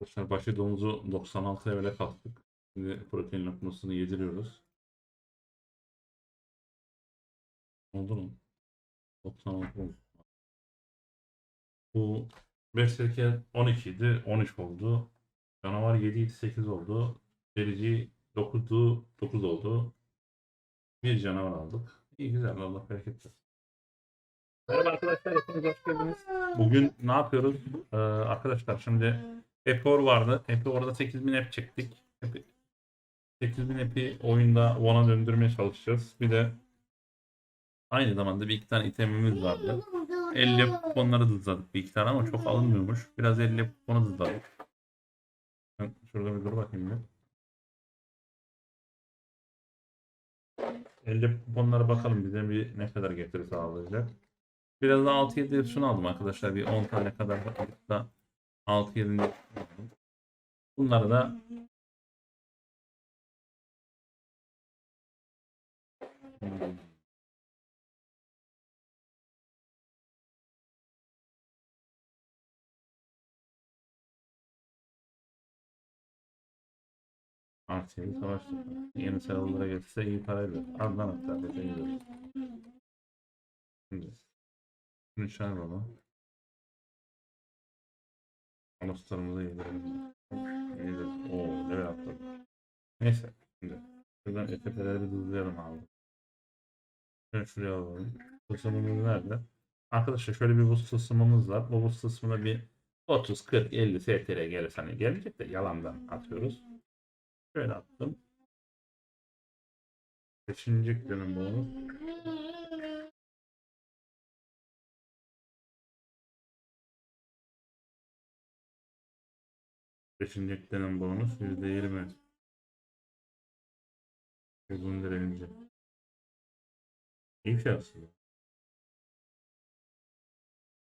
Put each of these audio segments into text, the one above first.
Arkadaşlar başı domuzu 96 evre kalktık. Şimdi protein lokmasını yediriyoruz. Oldu lan? 96 oldu. Bu beslerken 12 idi, 13 oldu. Canavar 7 idi, 8 oldu. Derici 9'du, 9 oldu. Bir canavar aldık. İyi güzel, Allah bereket versin. Merhaba arkadaşlar, hepiniz hoş geldiniz. Bugün ne yapıyoruz? Ee, arkadaşlar şimdi Epor vardı. Epor'da 8000 ep çektik. Hep- 8000 epi oyunda One'a döndürmeye çalışacağız. Bir de aynı zamanda bir iki tane itemimiz vardı. 50 kuponları dızladık bir iki tane ama çok alınmıyormuş. Biraz 50 kuponu dızladık. Ben şurada bir dur bakayım bir. 50 kuponlara bakalım bize bir ne kadar getiri sağlayacak. Biraz da 6-7 şunu aldım arkadaşlar. Bir 10 tane kadar da 6-7 aldım. Bunları da Hmm. Artı savaş yeni serverlara geçse iyi parayla. Ardından hatta detayı görürüz. Şimdi. Çağır baba. Anahtarımızı yedirelim. Yedirelim. Oo level atladık. Neyse. Şimdi. Şuradan ETP'leri bir hızlayalım abi. Şöyle şuraya alalım. Tılsımımız nerede? Arkadaşlar şöyle bir boost tılsımımız var. Bu boost tılsımına bir 30, 40, 50 STR gelirse hani gelecek de yalandan atıyoruz. Şöyle attım. Beşinci dönüm bonus. Beşinci dönem bonus yüzde yirmi. Uygun derece. İyi bir şey aslında.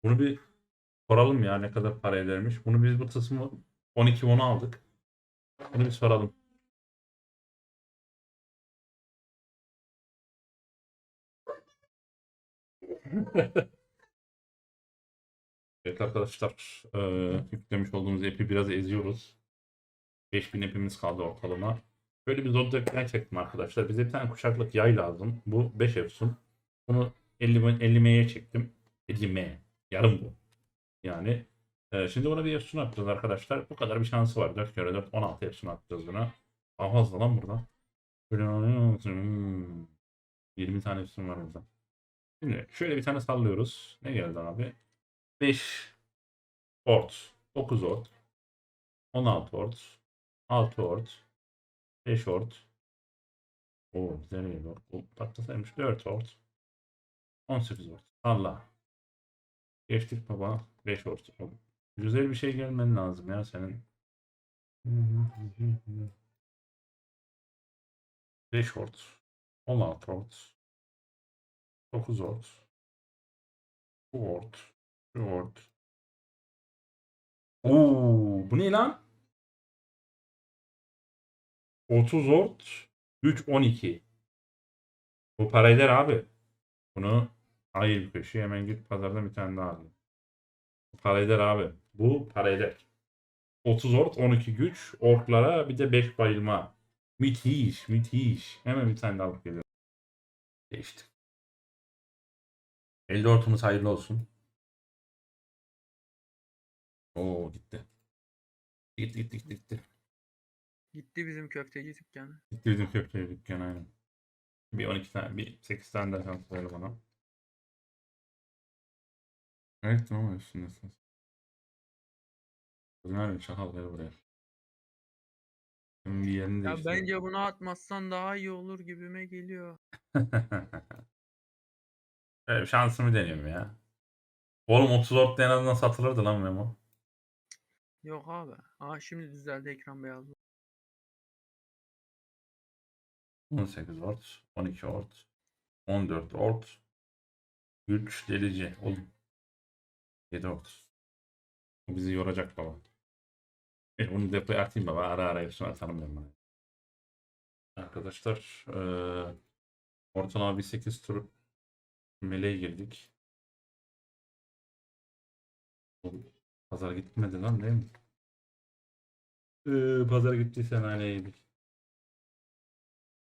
Bunu bir soralım ya ne kadar para edermiş. Bunu biz bu kısmı 12 10 aldık. Bunu bir soralım. Evet arkadaşlar, eee, yüklemiş olduğumuz app'i biraz eziyoruz. 5000 app'imiz kaldı ortalama. Böyle bir zodiac yay çektim arkadaşlar. Bize bir tane kuşaklık yay lazım. Bu 5 efsun. Bunu 50 50 M'ye çektim. 50 M. Yarım bu. Yani eee, şimdi buna bir efsun atacağız arkadaşlar. Bu kadar bir şansı var. 4 kere 4 16 efsun atacağız buna. Daha fazla lan burada. Böyle hmm. 20 tane efsun var burada. Şimdi şöyle bir tane sallıyoruz. Ne geldi abi? 5 ort, 9 ort, 16 ort, 6 ort, 5 ort. Oo güzel bir ort. Bu patlasaymış 4 ort. 18 ort. Allah. Geçtik baba. 5 ort. Güzel bir şey gelmen lazım ya senin. 5 ort. 16 ort. 9 ort. Bu ort. Short. Oo, bu ne lan? 30 ort, 3 12. Bu para abi. Bunu ayır bir köşeye hemen git pazardan bir tane daha al. Para eder abi. Bu para eder. 30 ort, 12 güç, orklara bir de 5 bayılma. Müthiş, müthiş. Hemen bir tane daha alıp geliyorum. Geçti. 50 ortumuz hayırlı olsun. Oo gitti. Gitti gitti gitti gitti. Gitti bizim köfteci dükkanı. Gitti bizim köfteci dükkanı aynen. Bir 12 tane, bir 8 tane daha şans ver bana. Evet tamam üstündesin. Nerede çakal gel buraya. Senin bir yerini Ya değiştirelim. bence bunu atmazsan daha iyi olur gibime geliyor. Böyle bir şansımı deniyorum ya. Oğlum 30 ort en azından satılırdı lan Memo. Yok abi. Aa şimdi düzeldi ekran beyazlı. 18 ort, 12 ort, 14 ort, 3 delici. Oğlum. 7 ort. Bu bizi yoracak baba. E, bunu depoya atayım baba. Ara ara hepsini atarım ben bana. Arkadaşlar eee ortalama bir 8 tur meleğe girdik. Pazar gitmedi lan değil mi? Ee, pazar gittiyse hani yedik.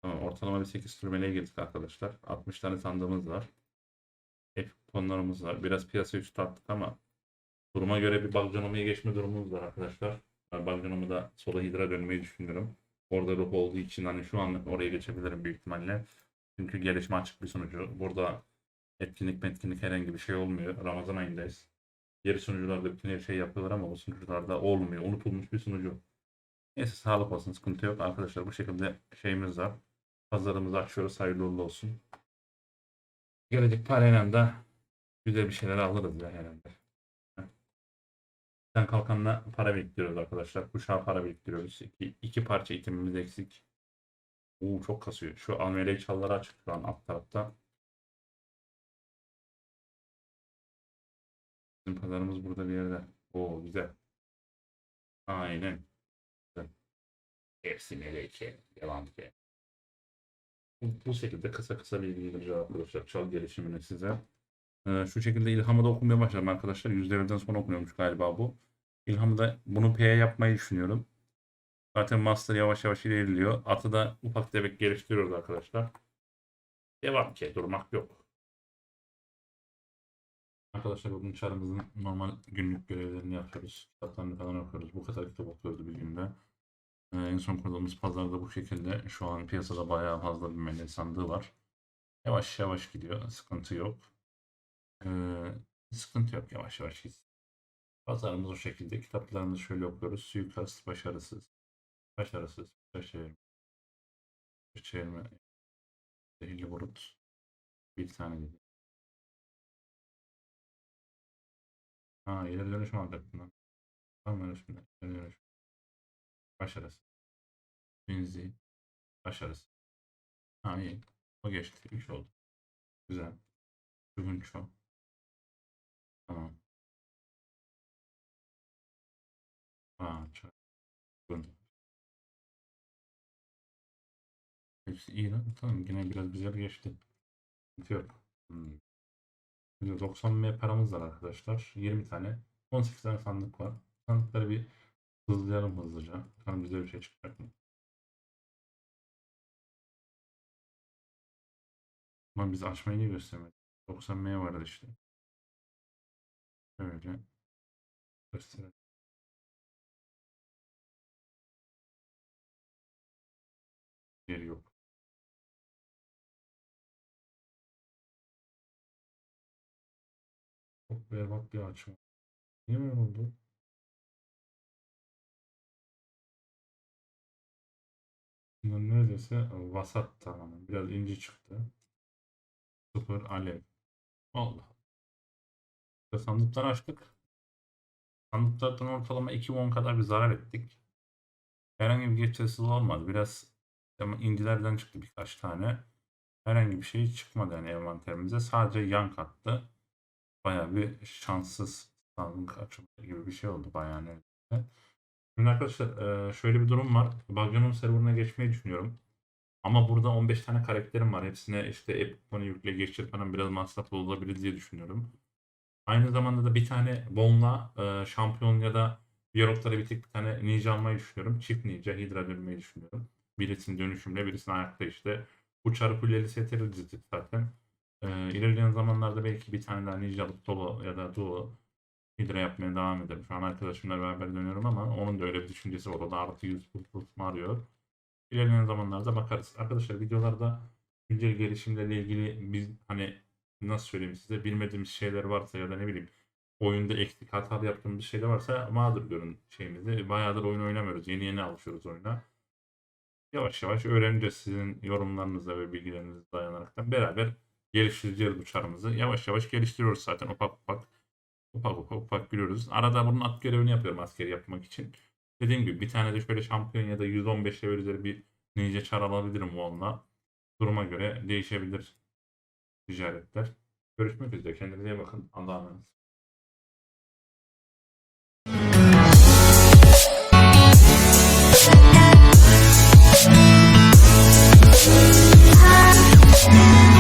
Tamam, ortalama bir 8 tur meleğe girdik arkadaşlar. 60 tane sandığımız var. Hep kuponlarımız var. Biraz piyasa üstü attık ama duruma göre bir Bagcanoma'ya geçme durumumuz var arkadaşlar. Ben Bagcanoma'da da sola hidra dönmeyi düşünüyorum. Orada ruh olduğu için hani şu an oraya geçebilirim büyük ihtimalle. Çünkü gelişme açık bir sunucu. Burada etkinlik metkinlik herhangi bir şey olmuyor. Ramazan ayındayız. Diğer sunucularda bütün her şey yapıyorlar ama o sunucularda olmuyor. Unutulmuş bir sunucu. Neyse sağlık olsun sıkıntı yok. Arkadaşlar bu şekilde şeyimiz var. Pazarımızı açıyoruz. Hayırlı uğurlu olsun. Gelecek parayla da güzel bir şeyler alırız ya herhalde. Sen kalkanla para biriktiriyoruz arkadaşlar. Kuşağa para biriktiriyoruz. İki, iki parça itemimiz eksik. Oo çok kasıyor. Şu almelek çalları açık şu an alt tarafta. Bizim pazarımız burada bir yerde. Oo güzel. Aynen. Güzel. Hepsi meleke. Devam ki. Bu, şekilde kısa kısa bilgilendireceğim arkadaşlar. Çal gelişimini size. Ee, şu şekilde ilhamı da okumaya başladım arkadaşlar. Yüzlerden sonra okunuyormuş galiba bu. İlhamı da bunu P yapmayı düşünüyorum. Zaten Master yavaş yavaş ilerliyor. Atı da ufak tefek geliştiriyoruz arkadaşlar. Devam ki durmak yok. Arkadaşlar bugün çarımızın normal günlük görevlerini yapıyoruz. Kitaplarını falan okuyoruz. Bu kadar kitap okuyoruz bir günde. Ee, en son kurduğumuz pazarda bu şekilde. Şu an piyasada bayağı fazla bir melek sandığı var. Yavaş yavaş gidiyor. Sıkıntı yok. Ee, sıkıntı yok. Yavaş yavaş gitsin. Pazarımız o şekilde. Kitaplarımızı şöyle okuyoruz. Suikast başarısız. Başarısız. Başarı. Çevirme. Zehirli barut. Bir tane dedi. Ha ileri dönüşüm alacaktım lan. Tamam dönüşümde. İleri dönüşüm. Başarısız. Benzi. Başarısız. Ha iyi. O geçti. İş oldu. Güzel. Bugün çok. Tamam. Ha çok. Hepsi iyi lan. Tamam yine biraz güzel geçti. Yok. Hmm. Şimdi 90 M paramız var arkadaşlar. 20 tane. 18 tane sandık var. Sandıkları bir hızlayalım hızlıca. Bakalım bize bir şey çıkacak mı? Ama biz açmayı niye göstermedik? 90 M vardı işte. Böyle. Gösterelim. Yeri yok. Çok berbat bir açma. Niye böyle oldu? Bunlar neredeyse vasat tamamen. Biraz ince çıktı. Sıfır alev. Allah. İşte sandıkları açtık. Sandıklardan ortalama 2 won kadar bir zarar ettik. Herhangi bir geçersiz olmadı. Biraz ama incilerden çıktı birkaç tane. Herhangi bir şey çıkmadı yani envanterimize. Sadece yan kattı. Bayağı bir şanssız sandık açımı gibi bir şey oldu bayağı neredeyse. Şimdi arkadaşlar şöyle bir durum var. Bagyonom serverına geçmeyi düşünüyorum. Ama burada 15 tane karakterim var. Hepsine işte Epic'ını yükle geçir falan biraz masraflı olabilir diye düşünüyorum. Aynı zamanda da bir tane Bon'la şampiyon ya da Biyologlara bir tek bir tane ninja almayı düşünüyorum. Çift ninja, Hydra dönmeyi düşünüyorum. Birisinin dönüşümle, birisinin ayakta işte. Bu setleri dizdik zaten. Ee, ilerleyen zamanlarda belki bir tane daha ninja alıp solo ya da duo Hydra yapmaya devam ederim. Şu an arkadaşımla beraber dönüyorum ama onun da öyle bir düşüncesi var. O da artı 100 plus arıyor. İlerleyen zamanlarda bakarız. Arkadaşlar videolarda güncel gelişimlerle ilgili biz hani nasıl söyleyeyim size bilmediğimiz şeyler varsa ya da ne bileyim oyunda eksik hatalı yaptığımız şeyler varsa mağdur görün şeyimizi. Bayağıdır oyun oynamıyoruz. Yeni yeni alışıyoruz oyuna. Yavaş yavaş öğreneceğiz sizin yorumlarınıza ve bilgilerinize dayanarak beraber geliştireceğiz uçarımızı. Yavaş yavaş geliştiriyoruz zaten ufak ufak. Ufak ufak ufak gülüyoruz. Arada bunun at görevini yapıyorum askeri yapmak için. Dediğim gibi bir tane de şöyle şampiyon ya da 115 level üzeri bir ninja çar alabilirim onunla. Duruma göre değişebilir ticaretler. Görüşmek üzere. Kendinize iyi bakın. Allah'a emanet. Yeah.